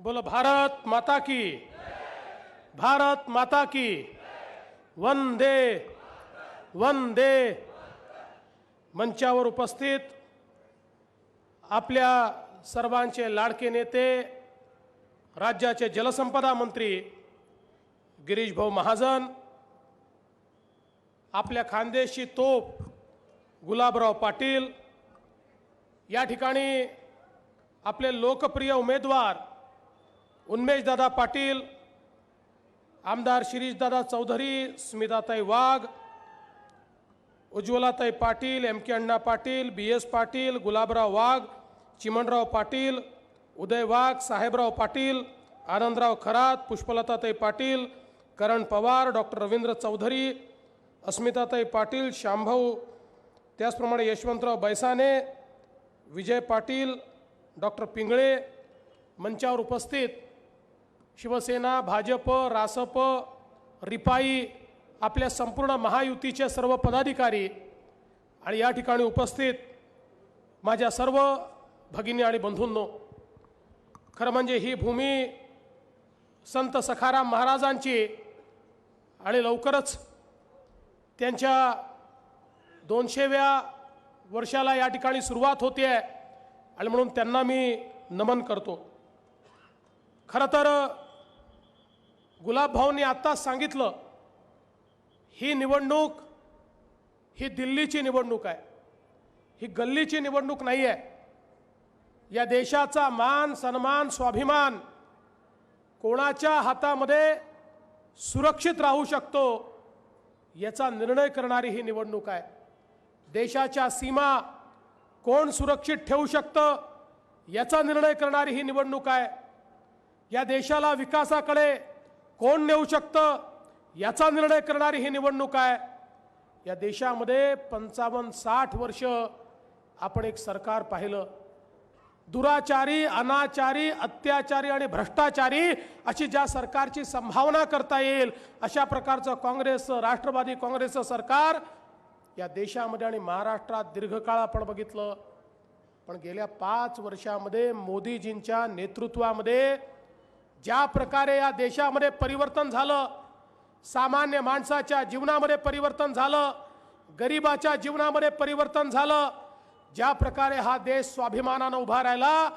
बोलो भारत माता की। भारत माता की। वंदे। वंदे। मंचावर उपस्थित आपल्या सर्वांचे लाडके नेते राज्याचे जलसंपदा मंत्री गिरीश भाऊ महाजन आपल्या खानदेशी तोप गुलाबराव पाटील या ठिकाणी आपले लोकप्रिय उमेदवार उन्मेशदादा पाटील आमदार Shirishdada Chaudhari Smitatai Wagh Ujjwalatai Patil M K Anna Patil B S Patil Gulabrao Wagh Chimanrao Patil Uday Wagh Sahebrao Patil Anandrao Kharat Pushpalatatai Patil Karan Pawar doctor Ravindra Chaudhari Asmitatai Patil Shambhau त्याचप्रमाणे Yashwantrao Baisane Vijay Patil doctor Pingale मंचावर उपस्थित शिवसेना भाजप रासप रिपाई आपल्या संपूर्ण महायुतीचे सर्व पदाधिकारी आणि या ठिकाणी उपस्थित माझ्या सर्व भगिनी आणि बंधूंनो खरं म्हणजे ही भूमी संत सखाराम महाराजांची आणि लवकरच त्यांच्या दोनशेव्या वर्षाला या ठिकाणी सुरुवात होते आहे आणि म्हणून त्यांना मी नमन करतो. खरं तर गुलाबभाऊंनी आत्ताच सांगितलं ही निवडणूक ही दिल्लीची निवडणूक आहे. ही गल्लीची निवडणूक नाही आहे. या देशाचा मान सन्मान स्वाभिमान कोणाच्या हातामध्ये सुरक्षित राहू शकतो याचा निर्णय करणारी ही निवडणूक आहे. देशाच्या सीमा कोण सुरक्षित ठेवू शकतं याचा निर्णय करणारी ही निवडणूक आहे. या देशाला विकासाकडे कोण नेऊ शकतं? याचा निर्णय करणारी ही निवडणूक आहे. या देशामध्ये पंचावन्न साठ वर्ष आपण एक सरकार पाहिलं. दुराचारी अनाचारी अत्याचारी आणि भ्रष्टाचारी अशी ज्या सरकारची संभावना करता येईल अशा प्रकारचं काँग्रेस राष्ट्रवादी काँग्रेसचं सरकार या देशामध्ये आणि महाराष्ट्रात दीर्घकाळ आपण बघितलं. पण गेल्या पाच वर्षामध्ये मोदीजींच्या नेतृत्वामध्ये ज्या प्रकारे या देशामध्ये परिवर्तन झालं सामान्य माणसाच्या जीवनामध्ये परिवर्तन झालं गरिबाच्या जीवनामध्ये परिवर्तन झालं ज्या प्रकारे हा देश स्वाभिमानानं उभा राहिला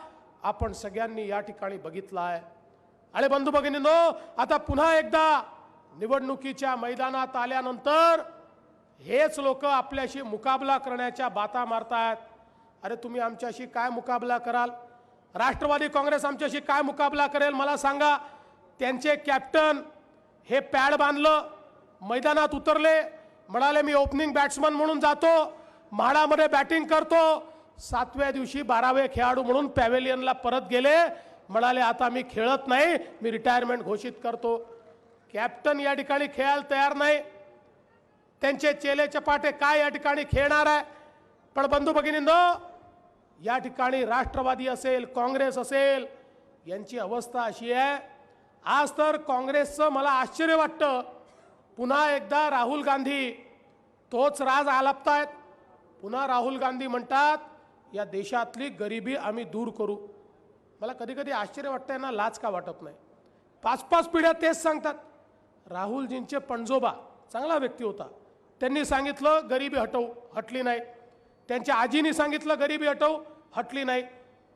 आपण सगळ्यांनी या ठिकाणी बघितला आहे आणि बंधू भगिनींनो आता पुन्हा एकदा निवडणुकीच्या मैदानात आल्यानंतर हेच लोक आपल्याशी मुकाबला करण्याच्या बाता मारतायत. अरे तुम्ही आमच्याशी काय मुकाबला कराल? राष्ट्रवादी काँग्रेस आमच्याशी काय मुकाबला करेल मला सांगा. त्यांचे कॅप्टन हे पॅड बांधलं मैदानात उतरले म्हणाले मी ओपनिंग बॅट्समन म्हणून जातो म्हाडामध्ये बॅटिंग करतो. सातव्या दिवशी बारावे खेळाडू म्हणून पॅव्हेलियनला परत गेले. म्हणाले आता मी खेळत नाही मी रिटायरमेंट घोषित करतो. कॅप्टन या ठिकाणी खेळायला तयार नाही. त्यांचे चेले चपाटे काय या ठिकाणी खेळणार आहे? पण बंधू भगिनींनो या ठिकाणी राष्ट्रवादी असेल काँग्रेस असेल यांची अवस्था अशी आहे. आज तर काँग्रेसचं मला आश्चर्य वाटतं. पुन्हा एकदा राहुल गांधी तोच राज आलापतायत. पुन्हा राहुल गांधी म्हणतात या देशातली गरिबी आम्ही दूर करू. मला कधी कधी आश्चर्य वाटतं ना लाच का वाटत नाही. पाच पाच पिढ्या तेच सांगतात. राहुलजींचे पणजोबा चांगला व्यक्ती होता. त्यांनी सांगितलं गरिबी हटवू हटली नाही. त्यांच्या आजीने सांगितलं गरिबी हटवू. हटली नाही.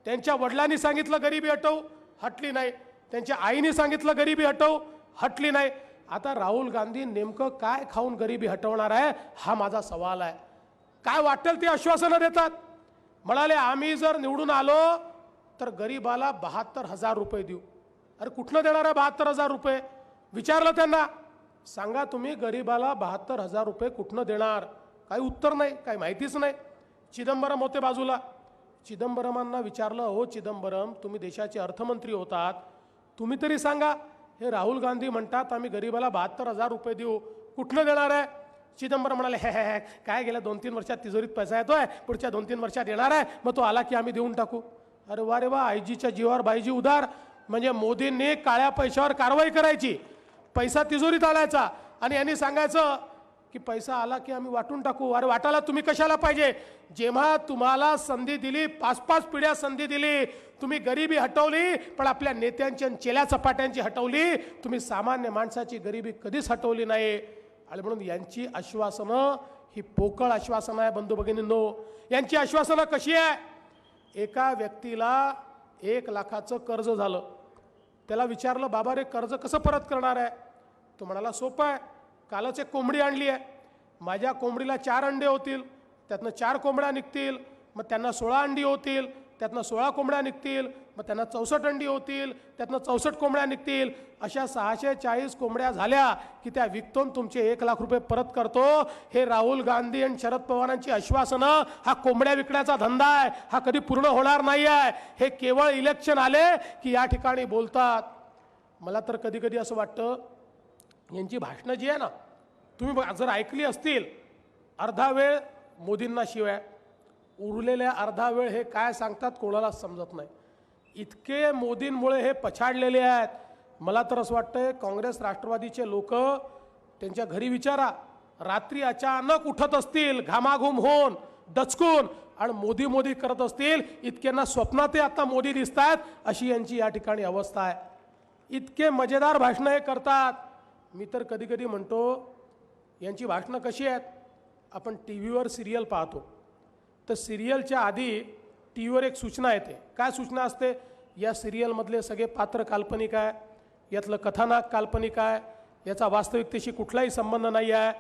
त्यांच्या वडिलांनी सांगितलं गरिबी हटवू. हटली नाही. त्यांच्या आईने सांगितलं गरिबी हटवू. हटली नाही. आता राहुल गांधी नेमकं काय खाऊन गरिबी हटवणार आहे हा माझा सवाल आहे. काय वाटेल ते आश्वासनं देतात. म्हणाले आम्ही जर निवडून आलो तर गरिबाला बहात्तर हजार रुपये देऊ. अरे कुठनं देणार आहे बहात्तर हजार रुपये? विचारलं त्यांना. सांगा तुम्ही गरिबाला बहात्तर हजार रुपये कुठनं देणार? काही उत्तर नाही काही माहितीच नाही. चिदंबरम होते बाजूला. चिदंबरमांना विचारलं हो चिदंबरम तुम्ही देशाचे अर्थमंत्री होतात. तुम्ही तरी सांगा. हे राहुल गांधी म्हणतात आम्ही गरीबाला बहात्तर हजार रुपये देऊ. कुठनं देणार आहे? चिदंबरम म्हणाले हे हे काय गेल्या दोन तीन वर्षात तिजोरीत पैसा येतोय? पुढच्या दोन तीन वर्षात येणार आहे? मग तो आला की आम्ही देऊन टाकू. अरे वा रे वा आयजीच्या जीवावर बाईजी उधार म्हणजे मोदींनी काळ्या पैशावर कारवाई करायची. पैसा तिजोरीत आणायचा आणि यांनी सांगायचं की पैसा आला की आम्ही वाटून टाकू. अरे वाटायला तुम्ही कशाला पाहिजे? जेव्हा तुम्हाला संधी दिली पाच पाच पिढ्या संधी दिली तुम्ही गरिबी हटवली पण आपल्या नेत्यांची आणि चेल्या चपाट्यांची हटवली तुम्ही सामान्य माणसाची गरिबी कधीच हटवली नाही. आणि म्हणून यांची आश्वासनं ही पोकळ आश्वासनं आहे बंधू भगिनींनो. यांची आश्वासनं कशी आहे? एका व्यक्तीला एक लाखाचं कर्ज झालं. त्याला विचारलं बाबा रे कर्ज कसं परत करणार आहे? तो म्हणाला सोपं आहे. कालच एक कोंबडी आणली आहे. माझ्या कोंबडीला चार अंडे होतील त्यातनं चार कोंबड्या निघतील मग त्यांना सोळा अंडी होतील त्यातनं सोळा कोंबड्या निघतील मग त्यांना चौसष्ट अंडी होतील त्यातनं चौसष्ट कोंबड्या निघतील. अशा सहाशे चाळीस कोंबड्या झाल्या की त्या विकतून तुमचे एक लाख रुपये परत करतो. हे राहुल गांधी आणि शरद पवारांची आश्वासनं हा कोंबड्या विकण्याचा धंदा आहे. हा कधी पूर्ण होणार नाही आहे हे केवळ इलेक्शन आले की या ठिकाणी बोलतात. मला तर कधी कधी असं वाटतं यांची भाषणं जी आहे ना तुम्ही जर ऐकली असतील अर्धा वेळ मोदींना शिवाय उरलेल्या अर्धा वेळ हे काय सांगतात कोणालाच समजत नाही. इतके मोदींमुळे हे पछाडलेले आहेत. मला तर असं वाटतंय काँग्रेस राष्ट्रवादीचे लोक त्यांच्या घरी विचारा रात्री अचानक उठत असतील घामाघूम होऊन दचकून आणि मोदी मोदी करत असतील इतक्यांना स्वप्नातही आता मोदी दिसतात अशी यांची या ठिकाणी अवस्था आहे. इतके मजेदार भाषणं हे करतात. मी तर कधी कधी म्हणतो यांची भाषणं कशी आहेत? आपण टी व्हीवर सिरियल पाहतो. तर सिरियलच्या आधी टी व्हीवर एक सूचना येते. काय सूचना असते? या सिरियलमधले सगळे पात्र काल्पनिक आहे यातलं कथानाक काल्पनिक आहे याचा वास्तविकतेशी कुठलाही संबंध नाही आहे.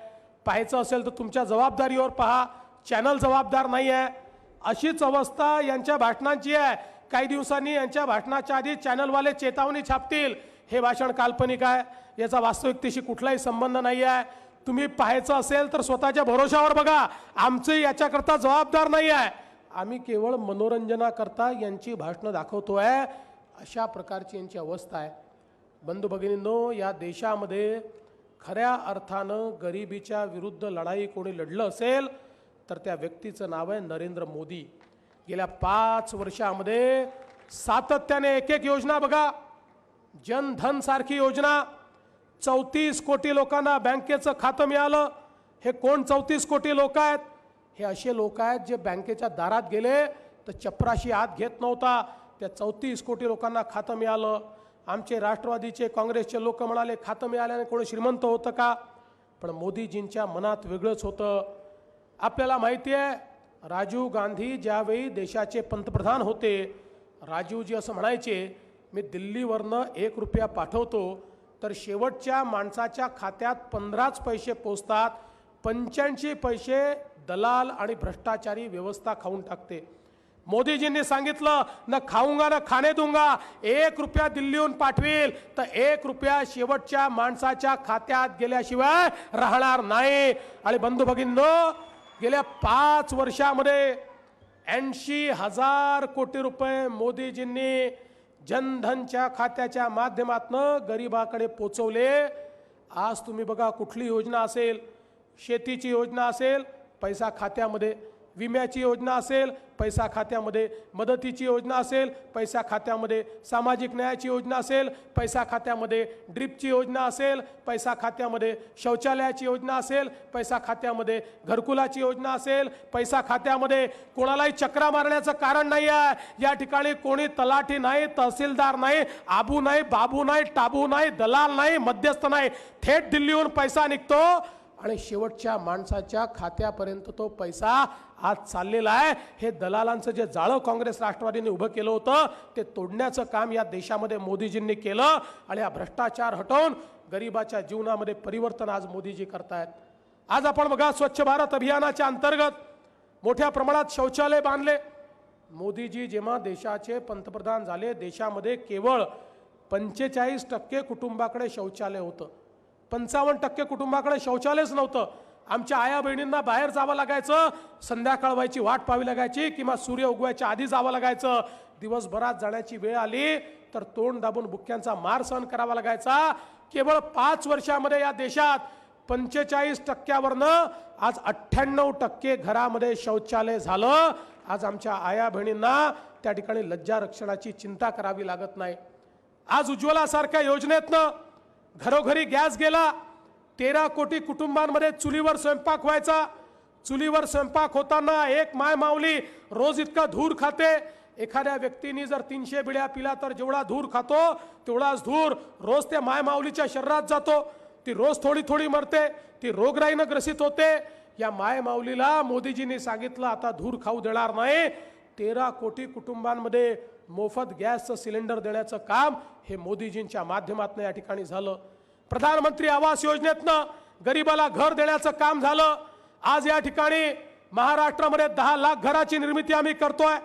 पाहायचं असेल तर तुमच्या जबाबदारीवर पहा चॅनल जबाबदार नाही आहे. अशीच अवस्था यांच्या भाषणांची आहे. काही दिवसांनी यांच्या भाषणाच्या आधी चॅनलवाले चेतावणी छापतील. हे भाषण काल्पनिक आहे. याचा वास्तविकतेशी कुठलाही संबंध नाही आहे. तुम्ही पाहायचं असेल तर स्वतःच्या भरोशावर बघा. आमचे याच्याकरता जबाबदार नाही आहे. आम्ही केवळ मनोरंजनाकरता यांची भाषणं दाखवतो आहे अशा प्रकारची यांची अवस्था आहे. बंधू भगिनींनो या देशामध्ये खऱ्या अर्थानं गरिबीच्या विरुद्ध लढाई कोणी लढलं असेल तर त्या व्यक्तीचं नाव आहे नरेंद्र मोदी. गेल्या पाच वर्षामध्ये सातत्याने एक एक योजना बघा. जनधन सारखी योजना. चौतीस कोटी लोकांना बँकेचं खातं मिळालं. हे कोण चौतीस कोटी लोक आहेत? हे असे लोक आहेत जे बँकेच्या दारात गेले तर चपराशी आत घेत नव्हता. त्या चौतीस कोटी लोकांना खातं मिळालं. आमचे राष्ट्रवादीचे काँग्रेसचे लोक म्हणाले खातं मिळाल्याने कोणी श्रीमंत होतं का? पण मोदीजींच्या मनात वेगळंच होतं. आपल्याला माहिती आहे राजीव गांधी ज्यावेळी देशाचे पंतप्रधान होते राजीवजी असं म्हणायचे मी दिल्लीवरनं एक रुपया पाठवतो तर शेवटच्या माणसाच्या खात्यात पंधराच पैसे पोचतात. पंच्याऐंशी पैसे दलाल आणि भ्रष्टाचारी व्यवस्था खाऊन टाकते. मोदीजींनी सांगितलं न खाऊंगा न खाणे दूंगा. एक रुपया दिल्लीहून पाठवेल तर एक रुपया शेवटच्या माणसाच्या खात्यात गेल्याशिवाय राहणार नाही. आणि बंधू भगिनींनो गेल्या पाच वर्षामध्ये ऐंशी हजार कोटी रुपये मोदीजींनी जनधनच्या खात्याच्या माध्यमातनं गरिबाकडे पोचवले. आज तुम्ही बघा कुठली योजना असेल शेतीची योजना असेल पैसा खात्यामध्ये विम्याची योजना असेल पैसा खात्यामध्ये मदतीची योजना असेल पैसा खात्यामध्ये सामाजिक न्यायाची योजना असेल पैसा खात्यामध्ये ड्रीपची योजना असेल पैसा खात्यामध्ये शौचालयाची योजना असेल पैसा खात्यामध्ये घरकुलाची योजना असेल पैसा खात्यामध्ये कोणालाही चक्रा मारण्याचं कारण नाही आहे या ठिकाणी कोणी तलाठी नाही तहसीलदार नाही आबू नाही बाबू नाही टाबू नाही दलाल नाही मध्यस्थ नाही. थेट दिल्लीहून पैसा निघतो. आणि शेवटच्या माणसाच्या खात्यापर्यंत तो पैसा आज चाललेला आहे. हे दलालांचं जे जाळं काँग्रेस राष्ट्रवादीने उभं केलं होतं ते तोडण्याचं काम या देशामध्ये मोदीजींनी केलं आणि हा भ्रष्टाचार हटवून गरिबाच्या जीवनामध्ये परिवर्तन आज मोदीजी करतायत. आज आपण बघा स्वच्छ भारत अभियानाच्या अंतर्गत मोठ्या प्रमाणात शौचालय बांधले. मोदीजी जेव्हा देशाचे पंतप्रधान झाले देशामध्ये केवळ पंचेचाळीस टक्के कुटुंबाकडे शौचालय होतं. पंचावन्न टक्के कुटुंबाकडे शौचालयच नव्हतं. आमच्या आया बहिणींना बाहेर जावं लागायचं संध्याकाळ व्हायची वाट पाहावी लागायची किंवा सूर्य उगवायच्या आधी जावं लागायचं. दिवसभरात जाण्याची वेळ आली तर तोंड दाबून बुक्क्यांचा मार सहन करावा लागायचा. केवळ पाच वर्षामध्ये या देशात पंचेचाळीस टक्क्यावरनं आज अठ्ठ्याण्णव टक्के घरामध्ये शौचालय झालं. आज आमच्या आया बहिणींना त्या ठिकाणी लज्जा रक्षणाची चिंता करावी लागत नाही. आज उज्ज्वलासारख्या योजनेतनं घरोघरी गॅस गेला तेरा कोटी कुटुंबांमध्ये चुलीवर स्वयंपाक व्हायचा. चुलीवर स्वयंपाक होताना एक माय माऊली रोज इतका धूर खाते. एखाद्या व्यक्तीने जर तीनशे बिड्या पिल्या तर जेवढा धूर खातो तेवढाच धूर रोज त्या माय माऊलीच्या शरीरात जातो. ती रोज थोडी थोडी मरते ती रोगराईनं ग्रसित होते. या माय माऊलीला मोदीजींनी सांगितलं आता धूर खाऊ देणार नाही. तेरा कोटी कुटुंबांमध्ये मोफत गॅसचं सिलेंडर देण्याचं काम हे मोदीजींच्या माध्यमातून या ठिकाणी झालं. प्रधानमंत्री आवास योजनेतनं गरिबाला घर देण्याचं काम झालं. आज या ठिकाणी महाराष्ट्रामध्ये दहा लाख घराची निर्मिती आम्ही करतोय.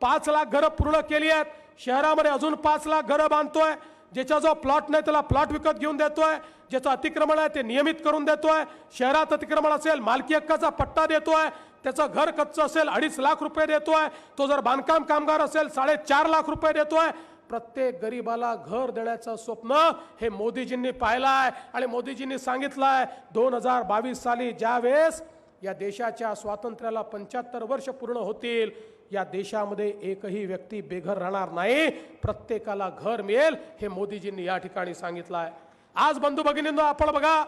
पाच लाख घरं पूर्ण केली आहेत. शहरामध्ये अजून पाच लाख घरं बांधतोय. ज्याचा जो प्लॉट नाही त्याला प्लॉट विकत घेऊन देतोय. ज्याचं अतिक्रमण आहे ते नियमित करून देतोय. शहरात अतिक्रमण असेल मालकी हक्काचा पट्टा देतोय. त्याचं घर कच्चं असेल अडीच लाख रुपये देतोय. तो जर बांधकाम कामगार असेल साडेचार लाख रुपये देतोय. प्रत्येक गरीबाला घर देण्याचं स्वप्न हे मोदीजींनी पाहिलं आहे आणि मोदीजींनी सांगितलं आहे दोन हजार बावीस साली ज्यावेळेस या देशाच्या स्वातंत्र्याला पंच्याहत्तर वर्ष पूर्ण होतील या देशामध्ये एकही व्यक्ती बेघर राहणार नाही. प्रत्येकाला घर मिळेल हे मोदीजींनी या ठिकाणी सांगितलं आहे आज बंधू भगिनींनो आपण बघा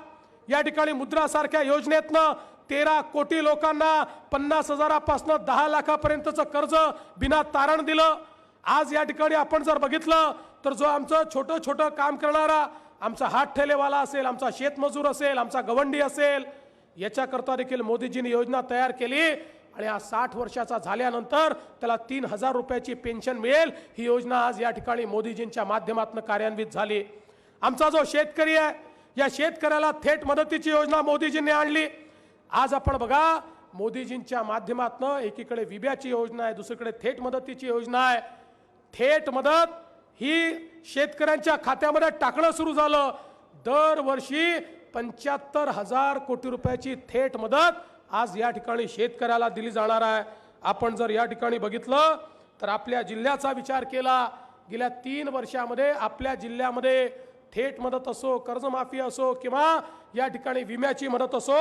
या ठिकाणी मुद्रासारख्या योजनेतनं तेरा कोटी लोकांना पन्नास हजारापासून दहा लाखापर्यंतचं कर्ज बिना तारण दिलं. आज या ठिकाणी आपण जर बघितलं तर जो आमचं छोटं छोटं काम करणारा आमचा हात ठेलेवाला असेल आमचा शेतमजूर असेल आमचा गवंडी असेल याच्याकरता देखील मोदीजींनी योजना तयार केली. आणि आज साठ वर्षाचा झाल्यानंतर त्याला तीन हजार रुपयाची पेन्शन मिळेल. ही योजना आज या ठिकाणी मोदीजींच्या माध्यमातून कार्यान्वित झाली. आमचा जो शेतकरी आहे या शेतकऱ्याला थेट मदतीची योजना मोदीजींनी आणली. आज आपण बघा मोदीजींच्या माध्यमातून एकीकडे विब्याची योजना आहे दुसरीकडे थेट मदतीची योजना आहे. थेट मदत ही शेतकऱ्यांच्या खात्यामध्ये टाकणं सुरू झालं. दरवर्षी पंच्याहत्तर हजार कोटी रुपयाची थेट मदत आज या ठिकाणी शेतकऱ्याला दिली जाणार आहे. आपण जर या ठिकाणी बघितलं तर आपल्या जिल्ह्याचा विचार केला गेल्या तीन वर्षामध्ये आपल्या जिल्ह्यामध्ये थेट मदत असो कर्जमाफी असो किंवा या ठिकाणी विम्याची मदत असो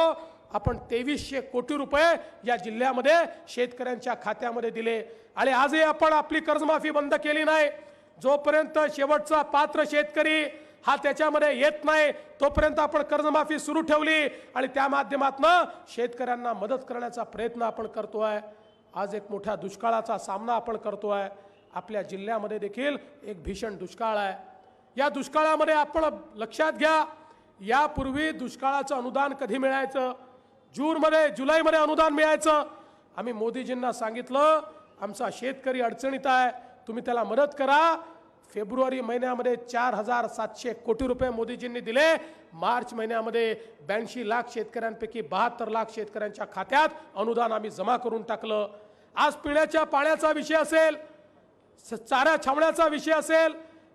आपण तेवीसशे कोटी रुपये या जिल्ह्यामध्ये शेतकऱ्यांच्या खात्यामध्ये दिले. आणि आजही आपण आपली कर्जमाफी बंद केली नाही. जोपर्यंत शेवटचा पात्र शेतकरी हा त्याच्यामध्ये येत नाही. तोपर्यंत आपण कर्जमाफी सुरू ठेवली आणि त्या माध्यमातून शेतकऱ्यांना मदत करण्याचा प्रयत्न आपण करतो आहे आज एक मोठ्या दुष्काळाचा सामना आपण करतो आहे आपल्या जिल्ह्यामध्ये देखील एक भीषण दुष्काळ आहे. या दुष्काळामध्ये आपण लक्षात घ्या यापूर्वी दुष्काळाचं अनुदान कधी मिळायचं? जूनमध्ये जुलैमध्ये अनुदान मिळायचं. आम्ही मोदीजींना सांगितलं आमचा शेतकरी अडचणीत आहे तुम्ही त्याला मदत करा. फेब्रुवारी महिन्यामध्ये चार हजार सातशे कोटी रुपये मोदीजींनी दिले. मार्च महिन्यामध्ये ब्याऐंशी लाख शेतकऱ्यांपैकी बहात्तर लाख शेतकऱ्यांच्या खात्यात अनुदान आम्ही जमा करून टाकलं. आज पिण्याच्या पाण्याचा विषय असेल स- चारा छावण्याचा विषय असेल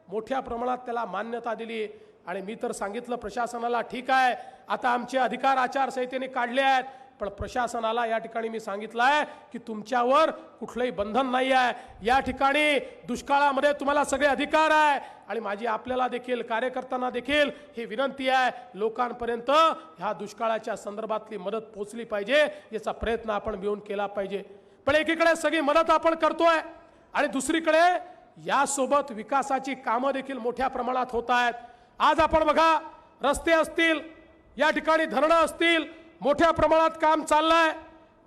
मोठ्या प्रमाणात त्याला मान्यता दिली. आणि मी तर सांगितलं प्रशासनाला ठीक आहे आता आमचे अधिकार आचारसंहितेने काढले आहेत. पण प्रशासनाला या ठिकाणी मी सांगितलं आहे की तुमच्यावर कुठलंही बंधन नाही आहे या ठिकाणी दुष्काळामध्ये तुम्हाला सगळे अधिकार आहे आणि माझी आपल्याला देखील कार्यकर्त्यांना देखील ही विनंती आहे लोकांपर्यंत ह्या दुष्काळाच्या संदर्भातली मदत पोचली पाहिजे याचा प्रयत्न आपण मिळून केला पाहिजे. पण एकीकडे सगळी मदत आपण करतोय आणि दुसरीकडे यासोबत विकासाची कामं देखील मोठ्या प्रमाणात होत आहेत. आज आपण बघा रस्ते असतील या ठिकाणी धरणं असतील मोठ्या प्रमाणात काम चाललंय.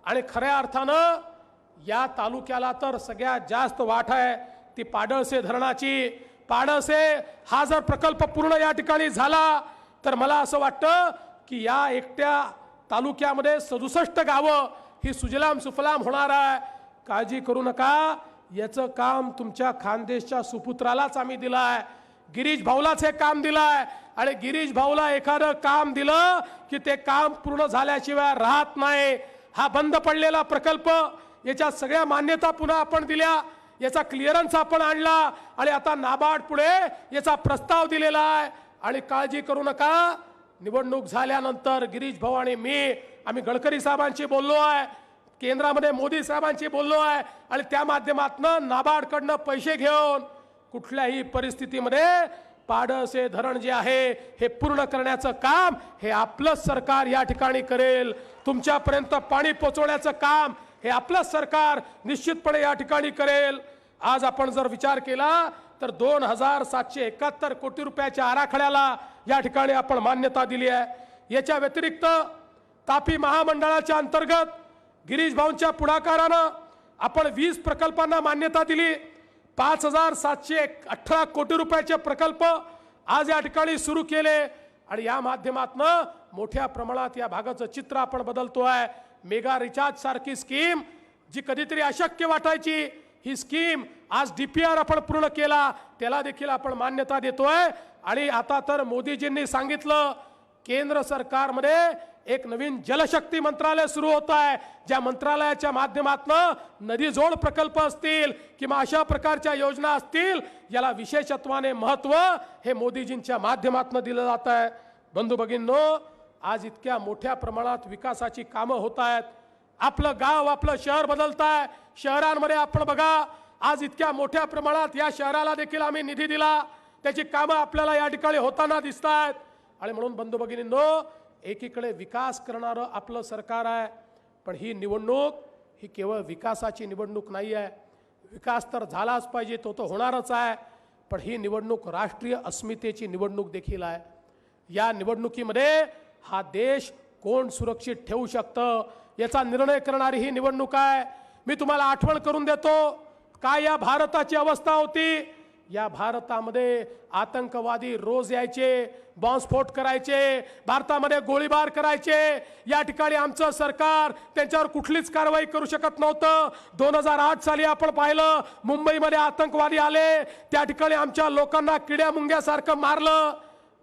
आणि खऱ्या अर्थानं या तालुक्याला तर सगळ्यात जास्त वाट आहे ती पाडळसे धरणाची. पाडळसे हा जर प्रकल्प पूर्ण या ठिकाणी झाला तर मला असं वाटतं की या एकट्या तालुक्यामध्ये सदुसष्ट गावं ही सुजलाम सुफलाम होणार आहे. काळजी करू नका. याचं काम तुमच्या खानदेशच्या सुपुत्रालाच आम्ही दिलं आहे गिरीश भाऊलाच हे काम दिलं आहे आणि गिरीश भाऊला एखादं काम दिलं की ते काम पूर्ण झाल्याशिवाय राहत नाही. हा बंद पडलेला प्रकल्प याच्या सगळ्या मान्यता पुन्हा आपण दिल्या याचा क्लिअरन्स आपण आणला आणि आता नाबार्ड पुढे याचा प्रस्ताव दिलेला आहे. आणि काळजी करू नका निवडणूक झाल्यानंतर गिरीश भाऊ आणि मी आम्ही गडकरी साहेबांशी बोललो आहे केंद्रामध्ये मोदी साहेबांशी बोललो आहे आणि त्या माध्यमातून नाबार्डकडनं पैसे घेऊन कुठल्याही परिस्थितीमध्ये पाडसे धरण जे आहे हे पूर्ण करण्याचं काम हे आपलंच सरकार या ठिकाणी करेल. तुमच्यापर्यंत पाणी पोचवण्याचं काम हे आपलंच सरकार निश्चितपणे या ठिकाणी करेल. आज आपण जर विचार केला तर दोन हजार सातशे एकाहत्तर कोटी रुपयाच्या आराखड्याला या ठिकाणी आपण मान्यता दिली आहे. याच्या व्यतिरिक्त तापी महामंडळाच्या अंतर्गत गिरीश भाऊंच्या पुढाकारानं आपण वीस प्रकल्पांना मान्यता दिली. पाच हजार सातशे अठरा कोटी रुपयाचे प्रकल्प आज या ठिकाणी सुरू केले. आणि या माध्यमातनं मोठ्या प्रमाणात या भागाचं चित्र आपण बदलतो आहे. मेगा रिचार्ज सारखी स्कीम जी कधीतरी अशक्य वाटायची ही स्कीम आज डी पी आर आपण पूर्ण केला. त्याला देखील आपण मान्यता देतोय. आणि आता तर मोदीजींनी सांगितलं केंद्र सरकारमध्ये एक नवीन जलशक्ती मंत्रालय सुरू होत आहे ज्या मंत्रालयाच्या माध्यमातून नदी जोड प्रकल्प असतील किंवा अशा प्रकारच्या योजना असतील याला विशेषत्वाने महत्त्व हे मोदीजींच्या माध्यमातून दिलं जात आहे. बंधू भगिनींनो आज इतक्या मोठ्या प्रमाणात विकासाची कामं होत आहेत. आपलं गाव आपलं शहर बदलत आहे. शहरांमध्ये आपण बघा आज इतक्या मोठ्या प्रमाणात या शहराला देखील आम्ही निधी दिला. त्याची कामं आपल्याला या ठिकाणी होताना दिसत आहेत. आणि म्हणून बंधू भगिनींनो एकीकडे विकास करणारं आपलं सरकार आहे पण ही निवडणूक ही केवळ विकासाची निवडणूक नाही आहे. विकास तर झालाच पाहिजे तो तो होणारच आहे पण ही निवडणूक राष्ट्रीय अस्मितेची निवडणूक देखील आहे. या निवडणुकीमध्ये हा देश कोण सुरक्षित ठेवू शकतं याचा निर्णय करणारी ही निवडणूक आहे. मी तुम्हाला आठवण करून देतो काय या भारताची अवस्था होती या भारतामध्ये आतंकवादी रोज यायचे बॉम्बस्फोट करायचे भारतामध्ये गोळीबार करायचे. या ठिकाणी आमचं सरकार त्यांच्यावर कुठलीच कारवाई करू शकत नव्हतं. दोन हजार आठ साली आपण पाहिलं मुंबईमध्ये आतंकवादी आले. त्या ठिकाणी आमच्या लोकांना किड्या मुंग्यासारखं मारलं.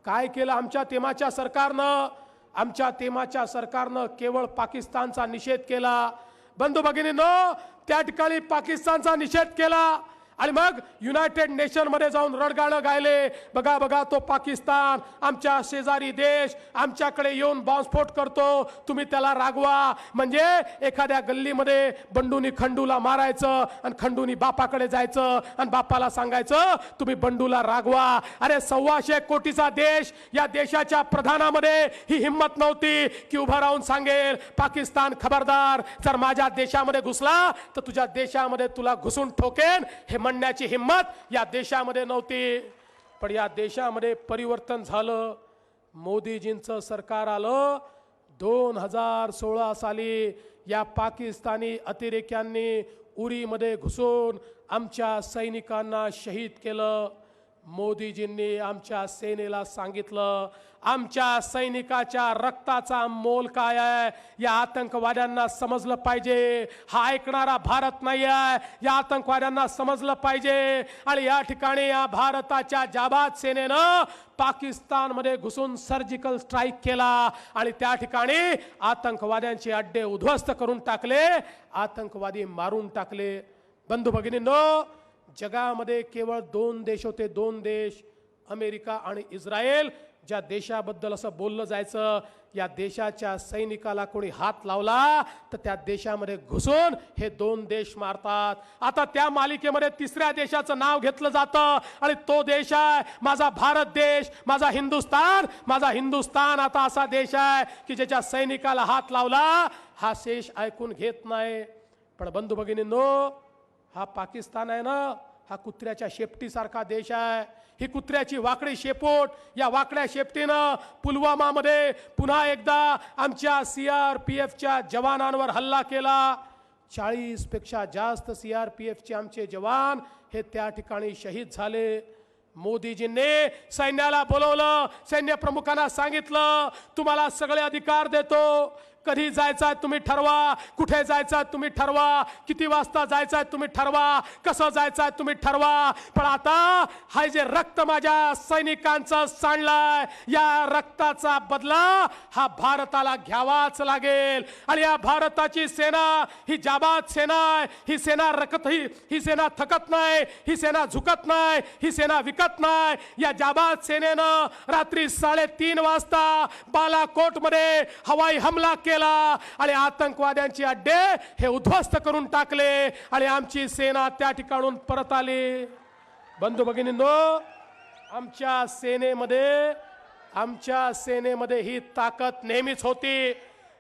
काय केलं आमच्या तेमाच्या सरकारनं? आमच्या तेमाच्या सरकारनं केवळ पाकिस्तानचा निषेध केला. बंधू भगिनीनो त्या ठिकाणी पाकिस्तानचा निषेध केला. आणि मग युनायटेड नेशनमध्ये जाऊन रडगाणं गायले. बघा बघा तो पाकिस्तान आमच्या शेजारी देश आमच्याकडे येऊन बॉम्बस्फोट करतो. तुम्ही त्याला रागवा. म्हणजे एखाद्या गल्लीमध्ये बंडूनी खंडूला मारायचं आणि खंडूनी बापाकडे जायचं आणि बापाला सांगायचं तुम्ही बंडूला रागवा. अरे सव्वाशे कोटीचा देश या देशाच्या प्रधानामध्ये ही हिंमत नव्हती. की उभा राहून सांगेल पाकिस्तान खबरदार जर माझ्या देशामध्ये घुसला तर तुझ्या देशामध्ये तुला घुसून ठोकेन. हे म्हणण्याची हिंमत या देशामध्ये नव्हती. पण या देशामध्ये परिवर्तन झालं. मोदीजींचं सरकार आलं. दोन हजार सोळा साली या पाकिस्तानी अतिरेक्यांनी उरीमध्ये घुसून आमच्या सैनिकांना शहीद केलं. मोदीजींनी आमच्या सेनेला सांगितलं आमच्या सैनिकाच्या रक्ताचा मोल काय आहे? या आतंकवाद्यांना समजलं पाहिजे. हा ऐकणारा भारत नाही आहे या आतंकवाद्यांना समजलं पाहिजे. आणि या ठिकाणी या भारताच्या जाबाद सेनेनं पाकिस्तानमध्ये घुसून सर्जिकल स्ट्राईक केला. आणि त्या ठिकाणी आतंकवाद्यांचे अड्डे उद्ध्वस्त करून टाकले. आतंकवादी मारून टाकले. बंधू भगिनींनो जगामध्ये केवळ दोन देश होते दोन देश अमेरिका आणि इस्रायल ज्या देशाबद्दल असं बोललं जायचं या देशाच्या सैनिकाला कोणी हात लावला तर त्या देशामध्ये घुसून हे दोन देश मारतात. आता त्या मालिकेमध्ये तिसऱ्या देशाचं नाव घेतलं जातं आणि तो देश आहे माझा भारत देश माझा हिंदुस्तान. माझा हिंदुस्तान आता असा देश आहे की ज्याच्या सैनिकाला हात लावला हा शेष ऐकून घेत नाही. पण बंधू भगिनींनो हा पाकिस्तान आहे ना हा कुत्र्याच्या शेपटीसारखा देश आहे. ही कुत्र्याची वाकडी शेपोट. या वाकड्या शेपटीनं पुलवामामध्ये पुन्हा एकदा आमच्या सी आर पी एफच्या जवानांवर हल्ला केला. चाळीसपेक्षा जास्त सी आर पी एफचे आमचे जवान हे त्या ठिकाणी शहीद झाले. मोदीजींनी सैन्याला बोलवलं. सैन्य प्रमुखांना सांगितलं तुम्हाला सगळे अधिकार देतो. कधी जायचं आहे तुम्ही ठरवा. कुठे जायचं आहे तुम्ही ठरवा. किती वाजता जायचं आहे तुम्ही ठरवा. कसं जायचं आहे तुम्ही ठरवा. पण आता हा जे रक्त माझ्या सैनिकांचं सांडलंय या रक्ताचा बदला हा भारताला घ्यावाच लागेल. आणि या भारताची सेना ही जाबाद सेना आहे. ही सेना रकत ही ही सेना थकत नाही. ही सेना झुकत नाही. ही सेना विकत नाही. या जाबाद सेनेनं रात्री साडेतीन वाजता बालाकोटमध्ये हवाई हमला केला. आणि आतंकवाद्यांचे अड्डे हे उद्ध्वस्त करून टाकले. आणि आमची सेना त्या ठिकाणून परत आली. बंधू भगिनींनो आमच्या सेनेमध्ये आमच्या सेनेमध्ये ही ताकद नेहमीच होती.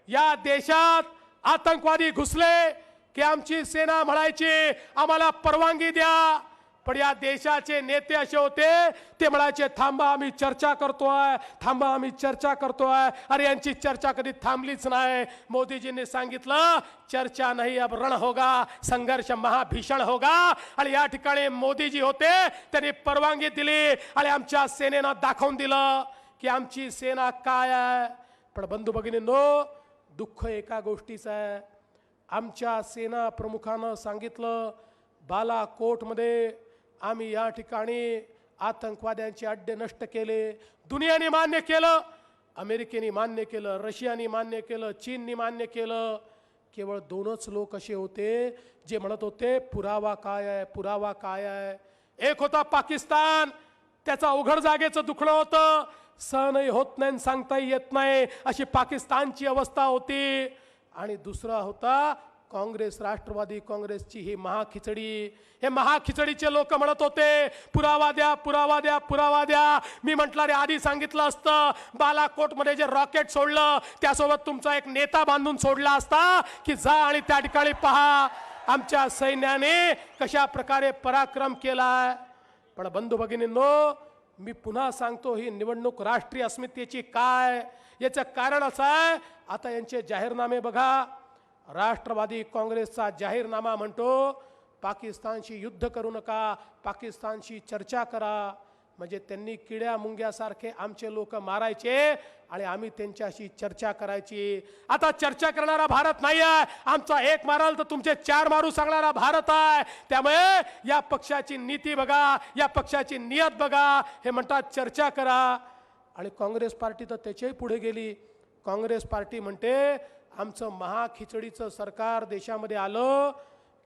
या देशात आतंकवादी घुसले की आमची सेना म्हणायची आम्हाला परवानगी द्या. पण या देशाचे नेते असे होते ते म्हणायचे थांबा आम्ही चर्चा करतोय थांबा आम्ही चर्चा करतोय अरे यांची चर्चा कधी थांबलीच नाही. मोदीजींनी सांगितलं चर्चा नाही अब रण होगा संघर्ष महाभीषण होगा. आणि या ठिकाणी मोदीजी होते त्यांनी परवानगी दिली आणि आमच्या सेनेनं दाखवून दिलं की आमची सेना काय आहे. पण बंधू भगिनींनो दुःख एका गोष्टीचं आहे. आमच्या सेना प्रमुखानं सांगितलं बालाकोटमध्ये आम्ही या ठिकाणी आतंकवाद्यांचे अड्डे नष्ट केले दुनियाने मान्य केलं अमेरिकेने मान्य केलं रशियाने मान्य केलं चीनने मान्य केलं. केवळ दोनच लोक असे होते जे म्हणत होते पुरावा काय आहे? पुरावा काय आहे? एक होता पाकिस्तान. त्याचा अवघड जागेचं दुखणं होतं. सहनही होत नाही आणि सांगताही येत नाही. अशी पाकिस्तानची अवस्था होती. आणि दुसरा होता काँग्रेस राष्ट्रवादी काँग्रेसची ही महाखिचडी. हे महाखिचडीचे लोक म्हणत होते पुरावा द्या पुरावा द्या पुरावा द्या. मी म्हटलं रे आधी सांगितलं असतं बालाकोटमध्ये जे रॉकेट सोडलं त्यासोबत तुमचा एक नेता बांधून सोडला असता की जा आणि त्या ठिकाणी पहा. आमच्या सैन्याने कशा प्रकारे पराक्रम केलाय पण बंधू भगिनींनो मी पुन्हा सांगतो ही निवडणूक राष्ट्रीय अस्मितेची काय? याचं कारण असं आहे आता यांचे जाहीरनामे बघा. राष्ट्रवादी काँग्रेसचा जाहीरनामा म्हणतो पाकिस्तानशी युद्ध करू नका पाकिस्तानशी चर्चा करा. म्हणजे त्यांनी किड्या मुंग्यासारखे आमचे लोक मारायचे आणि आम्ही त्यांच्याशी चर्चा करायची. आता चर्चा करणारा भारत नाही आहे आमचा एक माराल तर तुमचे चार मारू सांगणारा भारत आहे. त्यामुळे या पक्षाची नीती बघा या पक्षाची नियत बघा. हे म्हणतात चर्चा करा. आणि काँग्रेस पार्टी तर त्याच्याही पुढे गेली. काँग्रेस पार्टी म्हणते आमचं महाखिचडीचं सरकार देशामध्ये आलं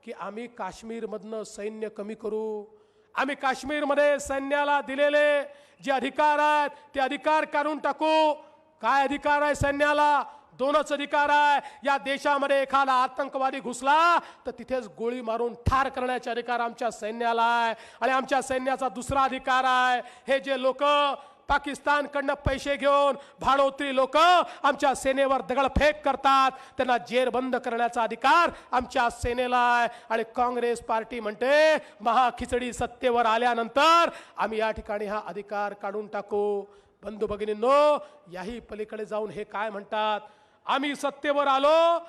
की आम्ही काश्मीरमधनं सैन्य कमी करू. आम्ही काश्मीरमध्ये सैन्याला दिलेले जे अधिकार आहेत ते अधिकार काढून टाकू. काय अधिकार आहे सैन्याला? दोनच अधिकार आहे. या देशामध्ये एखादा आतंकवादी घुसला तर तिथेच गोळी मारून ठार करण्याचे अधिकार आमच्या सैन्याला आहे. आणि आमच्या सैन्याचा दुसरा अधिकार आहे. हे जे लोक पाकिस्तानकडनं पैसे घेऊन भाडोत्री लोक आमच्या सेनेवर दगडफेक करतात. त्यांना जेर बंद करण्याचा अधिकार आमच्या सेनेला आहे. आणि काँग्रेस पार्टी म्हणते महाखिचडी सत्तेवर आल्यानंतर आम्ही या ठिकाणी हा अधिकार काढून टाकू. बंधू भगिनींनो याही पलीकडे जाऊन हे काय म्हणतात? आम्ही सत्तेवर आलो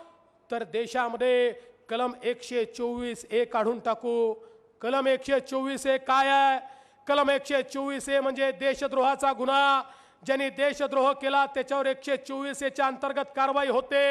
तर देशामध्ये कलम एकशे चोवीस ए काढून टाकू. कलम एकशे चोवीस ए काय आहे? कलम एकशे चोवीस ए म्हणजे देशद्रोहाचा गुन्हा. ज्यांनी देशद्रोह केला त्याच्यावर एकशे चोवीस एच्या अंतर्गत कारवाई होते.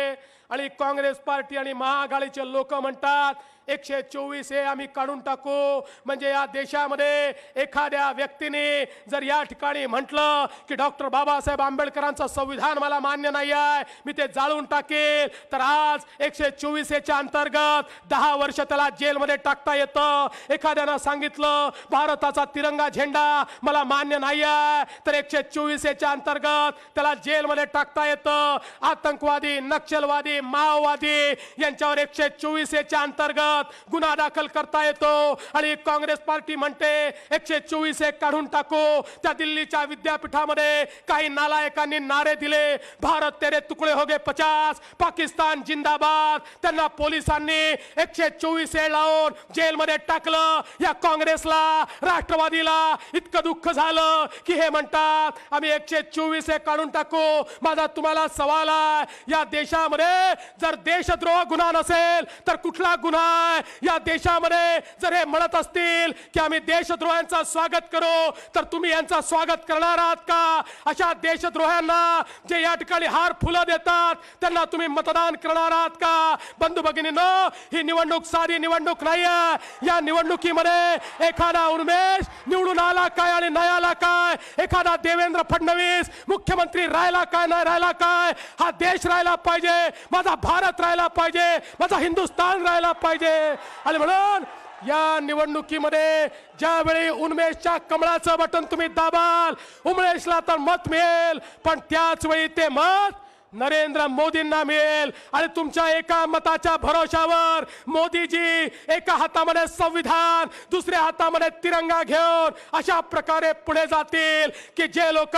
आणि काँग्रेस पार्टी आणि महाआघाडीचे लोक म्हणतात एकशे चोवीस हे आम्ही काढून टाकू. म्हणजे या देशामध्ये एखाद्या व्यक्तीने जर या ठिकाणी म्हटलं की डॉक्टर बाबासाहेब आंबेडकरांचं संविधान मला मान्य नाही आहे मी ते जाळून टाकेल तर आज एकशे चोवीस एच्या अंतर्गत दहा वर्ष त्याला जेलमध्ये टाकता येतं. एखाद्यानं सांगितलं भारताचा तिरंगा झेंडा मला मान्य नाही आहे तर एकशे चोवीस एच्या अंतर्गत त्याला जेलमध्ये टाकता येतं. आतंकवादी नक्षलवादी माओवादी यांच्यावर एकशे चोवीस एच्या अंतर्गत गुन्हा दाखल करता येतो. आणि काँग्रेस पार्टी म्हणते एकशे चोवीस एक काढून टाकू. त्या दिल्लीच्या विद्यापीठामध्ये काही नालायकांनी नारे दिले. भारत तेरे तुकडे होगे पचास पाकिस्तान जिंदाबाद. त्यांना पोलिसांनी एकशे चोवीस ए लावून जेलमध्ये टाकलं. या काँग्रेसला राष्ट्रवादीला इतकं दुःख झालं की हे म्हणतात आम्ही एकशे चोवीस ए काढून टाकू. माझा तुम्हाला सवाल आहे या देशामध्ये जर देशद्रोह गुन्हा नसेल तर कुठला गुन्हा आहे? या देशामध्ये जर हे म्हणत असतील की आम्ही देशद्रोह्यांचा स्वागत करू तर तुम्ही यांचा स्वागत करणार आहात का? अशा देशद्रोहांना जे या ठिकाणी हार फुलं देतात त्यांना तुम्ही मतदान करणार आहात का? बंधू भगिनीनो ही निवडणूक साधी निवडणूक नाही आहे या निवडणुकीमध्ये एखादा उन्मेष निवडून आला काय आणि नाही आला काय? एखादा देवेंद्र फडणवीस मुख्यमंत्री राहिला काय नाही राहिला काय? हा देश राहिला पाहिजे. माझा भारत राहिला पाहिजे माझा हिंदुस्थान राहिला पाहिजे. आणि म्हणून या निवडणुकीमध्ये ज्यावेळी उन्मेषच्या कमळाचं बटन तुम्ही दाबाल उमेशला तर मत मिळेल पण त्याच वेळी ते मत नरेंद्र मोदींना मिळेल. आणि तुमच्या एका मताच्या भरोशावर मोदीजी एका हातामध्ये संविधान दुसऱ्या हातामध्ये तिरंगा घेऊन अशा प्रकारे पुढे जातील की जे लोक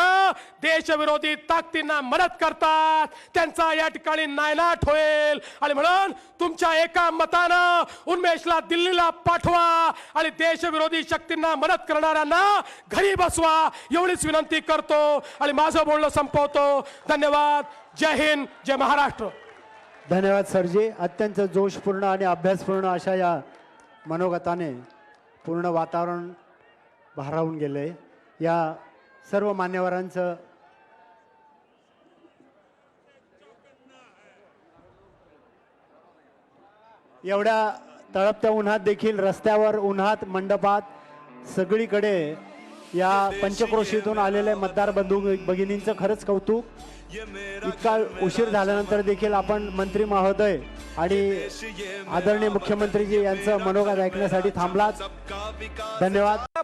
देशविरोधी ताकदींना मदत करतात त्यांचा या ठिकाणी नायनाट होईल. आणि म्हणून तुमच्या एका मतानं उन्मेषला दिल्लीला पाठवा आणि देशविरोधी शक्तींना मदत करणाऱ्यांना घरी बसवा एवढीच विनंती करतो. आणि माझं बोलणं संपवतो. धन्यवाद. जय हिंद जय महाराष्ट्र. धन्यवाद सरजी. अत्यंत जोशपूर्ण आणि अभ्यासपूर्ण अशा या मनोगताने पूर्ण वातावरण भारावून गेले या सर्व मान्यवरांचं एवढ्या तळपत्या उन्हात देखील रस्त्यावर उन्हात मंडपात सगळीकडे या पंचक्रोशीतून आलेले मतदार बंधू भगिनींचं खरंच कौतुक. इतका उशीर झाल्यानंतर देखील आपण मंत्री महोदय आणि आदरणीय मुख्यमंत्रीजी यांचं मनोगत ऐकण्यासाठी थांबलात. धन्यवाद.